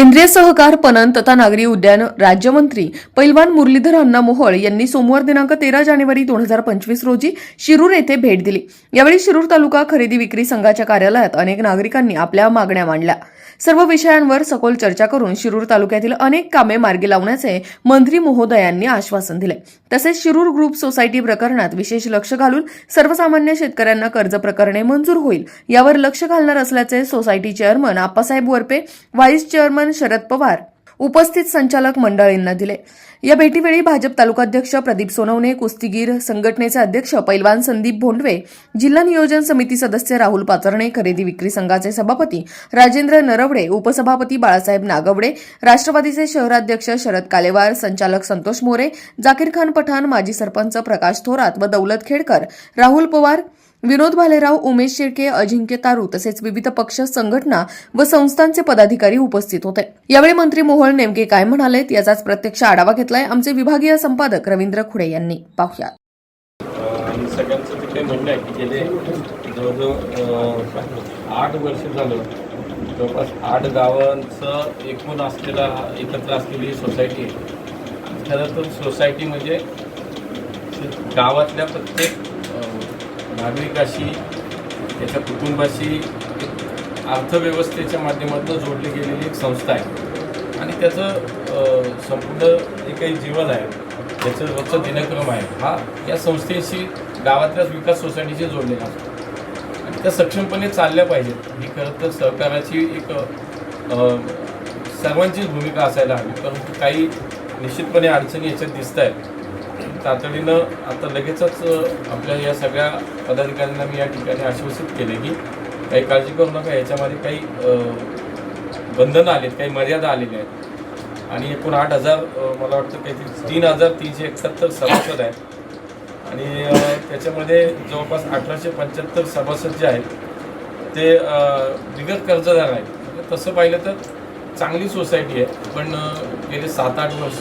केंद्रीय सहकार पणन तथा नागरी उड्डयन राज्यमंत्री पैलवान मुरलीधर अण्णा मोहोळ यांनी सोमवार दिनांक तेरा जानेवारी दोन हजार पंचवीस रोजी शिरूर येथे भेट दिली. यावेळी शिरूर तालुका खरेदी विक्री संघाच्या कार्यालयात अनेक नागरिकांनी आपल्या मागण्या मांडल्या. सर्व विषयांवर सखोल चर्चा करून शिरूर तालुक्यातील अनेक कामे मार्गी लावण्याचे मंत्री महोदयांनी आश्वासन दिले. तसेच शिरूर ग्रुप सोसायटी प्रकरणात विशेष लक्ष घालून सर्वसामान्य शेतकऱ्यांना कर्ज प्रकरणे मंजूर होईल यावर लक्ष घालणार असल्याचे society chairman Appasaheb Varpe vice chairman Sharad Pawar उपस्थित संचालक मंडळींना दिले. या भेटीवेळी भाजप तालुकाध्यक्ष प्रदीप सोनवणे कुस्तीगीर संघटनेचे अध्यक्ष पैलवान संदीप भोंडवे जिल्हा नियोजन समिती सदस्य राहुल पाचरणे खरेदी विक्री संघाचे सभापती राजेंद्र नरवडे उपसभापती बाळासाहेब नागवडे राष्ट्रवादीचे शहराध्यक्ष शरद कालेवार संचालक संतोष मोरे जाकीर खान पठाण माजी सरपंच प्रकाश थोरात व दौलत खेडकर राहुल पवार विनोद भालेराव उमेश शेळके अजिंक्य तारू तसेच विविध पक्ष संघटना व संस्थांचे पदाधिकारी उपस्थित होते. यावेळी मंत्री मोहोळ नेमके काय म्हणालेत याचाच प्रत्यक्ष आढावा घेतलाय आमचे विभागीय संपादक रवींद्र खुडे यांनी. पाहूया सगळ्यांचं ते म्हणणं आहे की गेले जवळजवळ आठ वर्ष झालं. जवळपास आठ गावांचं एकूण असलेला एकत्र असलेली सोसायटी आहे. खरं तर सोसायटी म्हणजे गावातल्या प्रत्येक नागरिकाशी त्याच्या कुटुंबाशी अर्थव्यवस्थेच्या माध्यमातून जोडली गेलेली एक संस्था आहे. आणि त्याचं संपूर्ण जे काही जीवन आहे त्याचं रोजचं दिनक्रम आहे हा या संस्थेशी गावातल्याच विकास सोसायटीशी जोडलेला असतो. आणि त्या सक्षमपणे चालल्या पाहिजेत. ही खरं तर सहकाराची एक सर्वांचीच भूमिका असायला हवी परंतु काही निश्चितपणे अडचणी याच्यात दिसत आहेत तातडीनं आता लगेचच आपल्या या सगळ्या पदाधिकाऱ्यांना मी या ठिकाणी आश्वासित केले की काही काळजी करू नका याच्यामध्ये काही बंधनं आलीत काही मर्यादा आलेल्या आहेत. आणि एकूण आठ हजार मला वाटतं काहीतरी तीन हजार तीनशे एकाहत्तर सभासद आहेत. आणि त्याच्यामध्ये जवळपास अठराशे पंच्याहत्तर सभासद जे आहेत ते अ, बिगर कर्जदार आहेत. तसं पाहिलं तर चांगली सोसायटी आहे पण गेले सात आठ वर्ष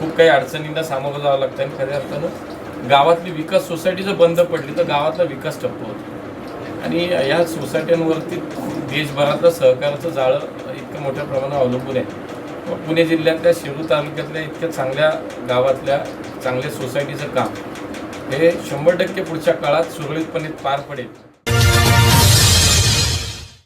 खूप काही अडचणींना सामोरं जावं लागतं आणि खऱ्या अर्थानं गावातली विकास सोसायटी जर बंद पडली तर गावातला विकास ठप्प होतो. आणि या सोसायट्यांवरती देशभरातलं सहकाराचं जाळं इतकं मोठ्या प्रमाणात अवलंबून आहे. पुणे जिल्ह्यातल्या शिरूर तालुक्यातल्या इतक्या चांगल्या गावातल्या चांगल्या सोसायटीचं काम हे शंभर टक्के पुढच्या काळात सुरळीतपणे पार पडेल.